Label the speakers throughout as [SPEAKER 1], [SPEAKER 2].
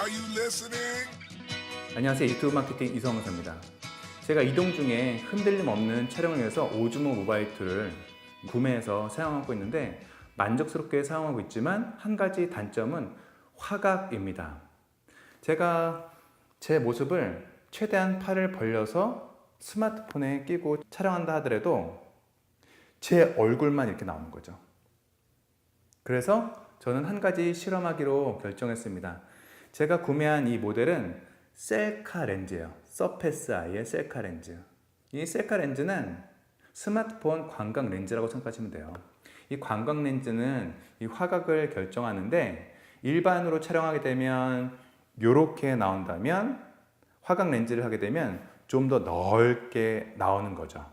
[SPEAKER 1] Are you listening?
[SPEAKER 2] 안녕하세요. 유튜브 마케팅 이성호입니다. 제가 이동 중에 흔들림 없는 촬영을 위해서 오즈모 모바일 툴을 구매해서 사용하고 있는데 만족스럽게 사용하고 있지만 한 가지 단점은 화각입니다. 제가 제 모습을 최대한 팔을 벌려서 스마트폰에 끼고 촬영한다 하더라도 제 얼굴만 이렇게 나오는 거죠. 그래서 저는 한 가지 실험하기로 결정했습니다 제가 구매한 이 모델은 셀카 렌즈예요. 서페스 아이의 셀카 렌즈. 이 셀카 렌즈는 스마트폰 광각 렌즈라고 생각하시면 돼요. 이 광각 렌즈는 이 화각을 결정하는데 일반으로 촬영하게 되면 이렇게 나온다면 화각 렌즈를 하게 되면 좀 더 넓게 나오는 거죠.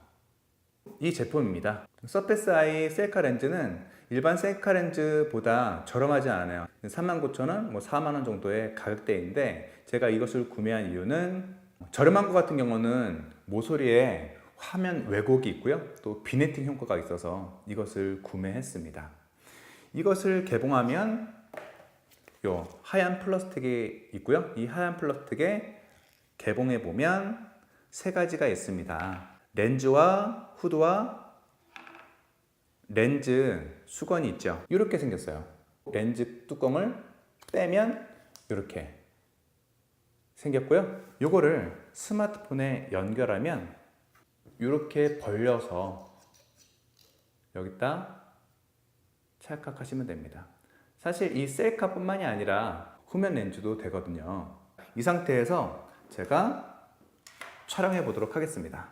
[SPEAKER 2] 이 제품입니다. 서페스 아이 셀카 렌즈는 일반 셀카 렌즈보다 저렴하지 않아요. 39,000원, 뭐 4만원 정도의 가격대인데 제가 이것을 구매한 이유는 저렴한 것 같은 경우는 모서리에 화면 왜곡이 있고요. 또 비네팅 효과가 있어서 이것을 구매했습니다. 이것을 개봉하면 요 하얀 플라스틱이 있고요. 이 하얀 플라스틱에 개봉해 보면 세 가지가 있습니다. 렌즈와 후드와 렌즈 수건이 있죠. 이렇게 생겼어요. 렌즈 뚜껑을 빼면 이렇게 생겼고요. 요거를 스마트폰에 연결하면 이렇게 벌려서 여기다 찰칵하시면 됩니다. 사실 이 셀카뿐만이 아니라 후면 렌즈도 되거든요. 이 상태에서 제가 촬영해 보도록 하겠습니다.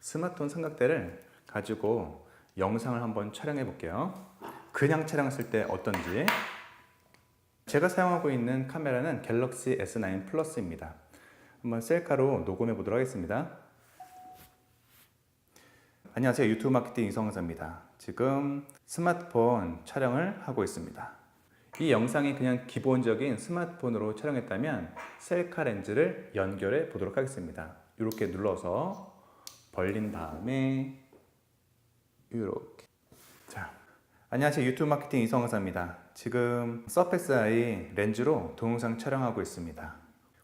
[SPEAKER 2] 스마트폰 삼각대를 가지고 영상을 한번 촬영해 볼게요. 그냥 촬영했을 때 어떤지. 제가 사용하고 있는 카메라는 갤럭시 S9 플러스입니다. 한번 셀카로 녹음해 보도록 하겠습니다. 안녕하세요. 유튜브 마케팅 이성사입니다. 지금 스마트폰 촬영을 하고 있습니다. 이 영상이 그냥 기본적인 스마트폰으로 촬영했다면 셀카 렌즈를 연결해 보도록 하겠습니다. 이렇게 눌러서 벌린 다음에 이렇게. 자 안녕하세요. 유튜브 마케팅 이성화사입니다. 지금 서페스 아이 렌즈로 동영상 촬영하고 있습니다.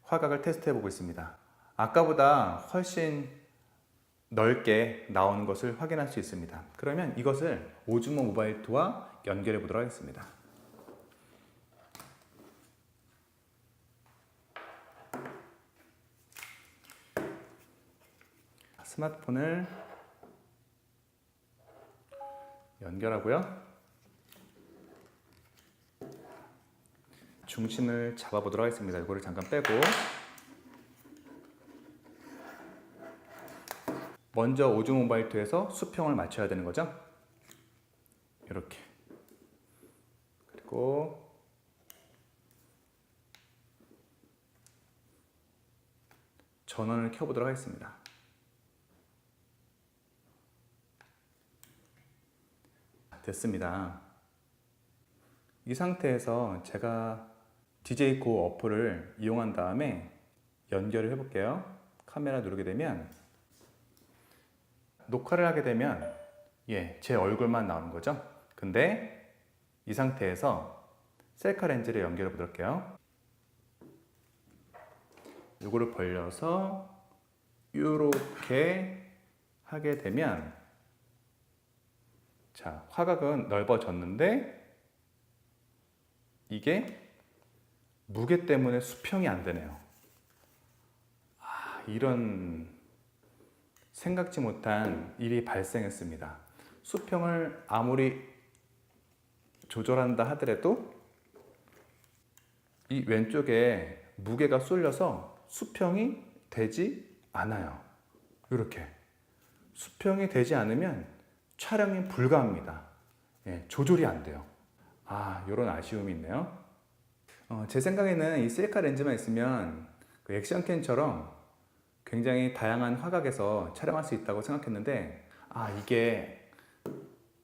[SPEAKER 2] 화각을 테스트 해 보고 있습니다. 아까보다 훨씬 넓게 나오는 것을 확인할 수 있습니다. 그러면 이것을 오즈모 모바일 2와 연결해 보도록 하겠습니다. 스마트폰을 연결하고요. 중심을 잡아보도록 하겠습니다. 이거를 잠깐 빼고 먼저 오즈 모바일 2에서 수평을 맞춰야 되는 거죠. 이렇게 그리고 전원을 켜보도록 하겠습니다. 됐습니다. 이 상태에서 제가 DJ고 어플을 이용한 다음에 연결을 해볼게요. 카메라 누르게 되면 녹화를 하게 되면 예, 제 얼굴만 나오는 거죠. 근데 이 상태에서 셀카 렌즈를 연결해 할게요. 이거를 벌려서 이렇게 하게 되면 자, 화각은 넓어졌는데 이게 무게 때문에 수평이 안 되네요. 아, 이런 생각지 못한 일이 발생했습니다. 수평을 아무리 조절한다 하더라도 이 왼쪽에 무게가 쏠려서 수평이 되지 않아요. 이렇게 수평이 되지 않으면 촬영이 불가합니다. 예, 조절이 안 돼요. 아, 이런 아쉬움이 있네요. 어, 제 생각에는 이 셀카 렌즈만 있으면 그 액션캠처럼 굉장히 다양한 화각에서 촬영할 수 있다고 생각했는데, 아, 이게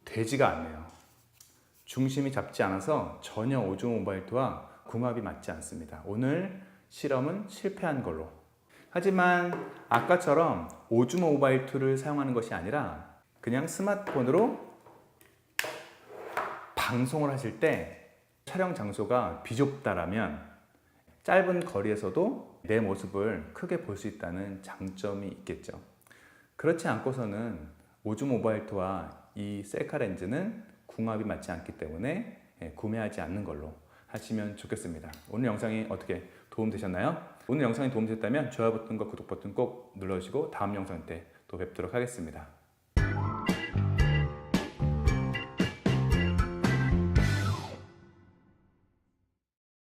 [SPEAKER 2] 되지가 않네요. 중심이 잡지 않아서 전혀 오즈 모바일트와 궁합이 맞지 않습니다. 오늘 실험은 실패한 걸로. 하지만 아까처럼 오즈모 모바일 2를 사용하는 것이 아니라 그냥 스마트폰으로 방송을 하실 때 촬영 장소가 비좁다라면 짧은 거리에서도 내 모습을 크게 볼 수 있다는 장점이 있겠죠. 그렇지 않고서는 오즈 모바일트와 이 셀카 렌즈는 궁합이 맞지 않기 때문에 예, 구매하지 않는 걸로 하시면 좋겠습니다. 오늘 영상이 어떻게 도움되셨나요? 오늘 영상이 도움되셨다면 좋아요 버튼과 구독 버튼 꼭 눌러주시고 다음 영상 때 또 뵙도록 하겠습니다.